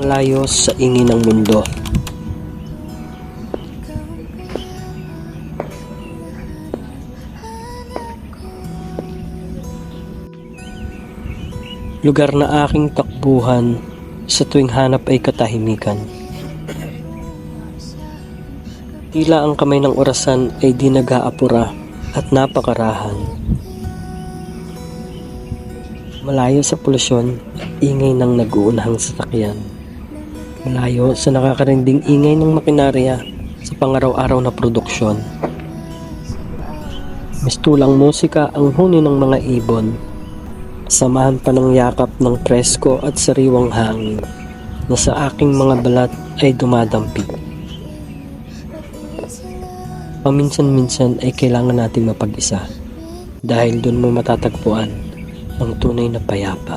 Malayo sa ingin ng mundo. Lugar na aking takbuhan sa tuwing hanap ay katahimikan. Tila ang kamay ng orasan ay di nag-aapura at napakarahan. Malayo sa polusyon, ingay ng nag-uunahang sasakyan. Malayo sa nakakarinding ingay ng makinarya sa pangaraw-araw na produksyon. Mistulang musika ang huni ng mga ibon. Samahan pa ng yakap ng presko at sariwang hangin na sa aking mga balat ay dumadampig. Paminsan-minsan ay kailangan nating mapag-isa dahil doon mo matatagpuan ang tunay na payapa.